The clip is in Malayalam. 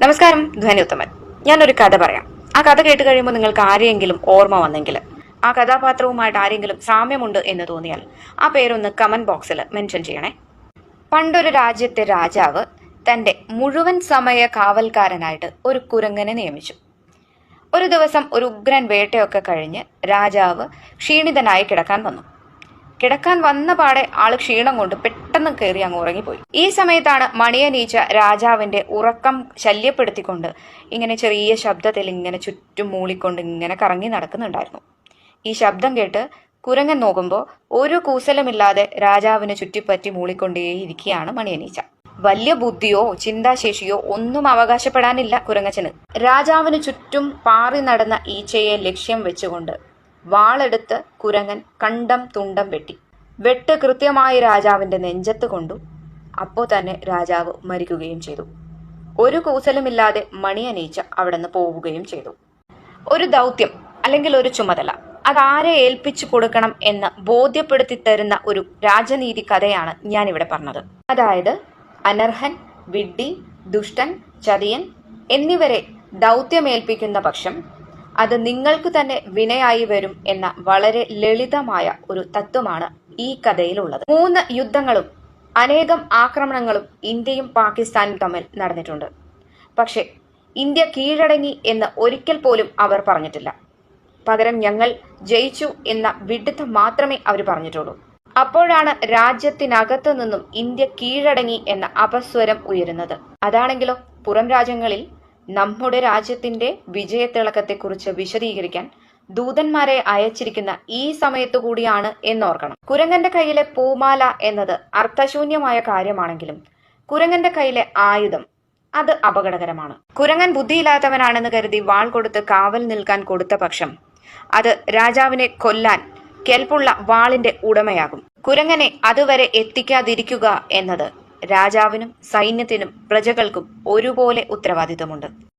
നമസ്കാരം ധ്വനി ഉത്തമൻ ഞാനൊരു കഥ പറയാം. ആ കഥ കേട്ട് കഴിയുമ്പോൾ നിങ്ങൾക്ക് ആരെയെങ്കിലും ഓർമ്മ വന്നെങ്കിൽ ആ കഥാപാത്രവുമായിട്ട് ആരെങ്കിലും സാമ്യമുണ്ട് എന്ന് തോന്നിയാൽ ആ പേരൊന്ന് കമന്റ് ബോക്സിൽ മെൻഷൻ ചെയ്യണേ. പണ്ടൊരു രാജ്യത്തെ രാജാവ് തന്റെ മുഴുവൻ സമയ കാവൽക്കാരനായിട്ട് ഒരു കുരങ്ങനെ നിയമിച്ചു. ഒരു ദിവസം ഒരു ഉഗ്രൻ വേട്ടയൊക്കെ കഴിഞ്ഞ് രാജാവ് ക്ഷീണിതനായി കിടക്കാൻ വന്നു. കിടക്കാൻ വന്ന പാടെ ആൾ ക്ഷീണം കൊണ്ട് പെട്ടെന്ന് കയറി അങ്ങ് ഉറങ്ങിപ്പോയി. ഈ സമയത്താണ് മണിയനീച്ച രാജാവിന്റെ ഉറക്കം ശല്യപ്പെടുത്തിക്കൊണ്ട് ഇങ്ങനെ ചെറിയ ശബ്ദത്തിൽ ഇങ്ങനെ ചുറ്റും മൂളിക്കൊണ്ട് ഇങ്ങനെ കറങ്ങി നടക്കുന്നുണ്ടായിരുന്നു. ഈ ശബ്ദം കേട്ട് കുരങ്ങൻ നോക്കുമ്പോൾ ഒരു കൂസലമില്ലാതെ രാജാവിനെ ചുറ്റിപ്പറ്റി മൂളിക്കൊണ്ടേയിരിക്കുകയാണ് മണിയനീച്ച വലിയ ബുദ്ധിയോ ചിന്താശേഷിയോ ഒന്നും അവകാശപ്പെടാനില്ല കുരങ്ങച്ചന്. രാജാവിന് ചുറ്റും പാറി നടന്ന ഈച്ചയെ ലക്ഷ്യം വെച്ചുകൊണ്ട് വാളെടുത്ത് കുരങ്ങൻ കണ്ടം തുണ്ടം വെട്ടി. വെട്ട് കൃത്യമായി രാജാവിന്റെ നെഞ്ചത്ത് കൊണ്ടു. അപ്പോൾ തന്നെ രാജാവ് മരിക്കുകയും ചെയ്തു. ഒരു കൂസലുമില്ലാതെ മണിയനീച്ച അവിടെ നിന്ന് പോവുകയും ചെയ്തു. ഒരു ദൗത്യം അല്ലെങ്കിൽ ഒരു ചുമതല അതാരെ ഏൽപ്പിച്ചു കൊടുക്കണം എന്ന് ബോധ്യപ്പെടുത്തി തരുന്ന ഒരു രാജനീതി കഥയാണ് ഞാനിവിടെ പറഞ്ഞത്. അതായത് അനർഹൻ വിഡ്ഢി ദുഷ്ടൻ ചതിയൻ എന്നിവരെ ദൗത്യമേൽപ്പിക്കുന്ന പക്ഷം അത് നിങ്ങൾക്ക് തന്നെ വിനയായി വരും എന്ന വളരെ ലളിതമായ ഒരു തത്വമാണ് ഈ കഥയിലുള്ളത്. മൂന്ന് യുദ്ധങ്ങളും അനേകം ആക്രമണങ്ങളും ഇന്ത്യയും പാകിസ്ഥാനും തമ്മിൽ നടന്നിട്ടുണ്ട്. പക്ഷേ ഇന്ത്യ കീഴടങ്ങി എന്ന് ഒരിക്കൽ പോലും അവർ പറഞ്ഞിട്ടില്ല. പകരം ഞങ്ങൾ ജയിച്ചു എന്ന വിഡിത്തം മാത്രമേ അവർ പറഞ്ഞിട്ടുള്ളൂ. അപ്പോഴാണ് രാജ്യത്തിനകത്തു നിന്നും ഇന്ത്യ കീഴടങ്ങി എന്ന അപസ്വരം ഉയരുന്നത്. അതാണെങ്കിലോ? പുറം രാജ്യങ്ങളിൽ നമ്മുടെ രാജ്യത്തിന്റെ വിജയത്തിളക്കത്തെക്കുറിച്ച് വിശദീകരിക്കാൻ ദൂതന്മാരെ അയച്ചിരിക്കുന്ന ഈ സമയത്തു കൂടിയാണ് എന്നോർക്കണം. കുരങ്ങന്റെ കയ്യിലെ പൂമാല എന്നത് അർത്ഥശൂന്യമായ കാര്യമാണെങ്കിലും കുരങ്ങന്റെ കയ്യിലെ ആയുധം അത് അപകടകരമാണ്. കുരങ്ങൻ ബുദ്ധിയില്ലാത്തവനാണെന്ന് കരുതി വാൾ കൊടുത്ത് കാവൽ നിൽക്കാൻ കൊടുത്ത പക്ഷം അത് രാജാവിനെ കൊല്ലാൻ കെൽപ്പുള്ള വാളിന്റെ ഉടമയാകും. കുരങ്ങനെ അതുവരെ എത്തിക്കാതിരിക്കുക എന്നത് രാജാവിനും സൈന്യത്തിനും പ്രജകൾക്കും ഒരുപോലെ ഉത്തരവാദിത്തമുണ്ട്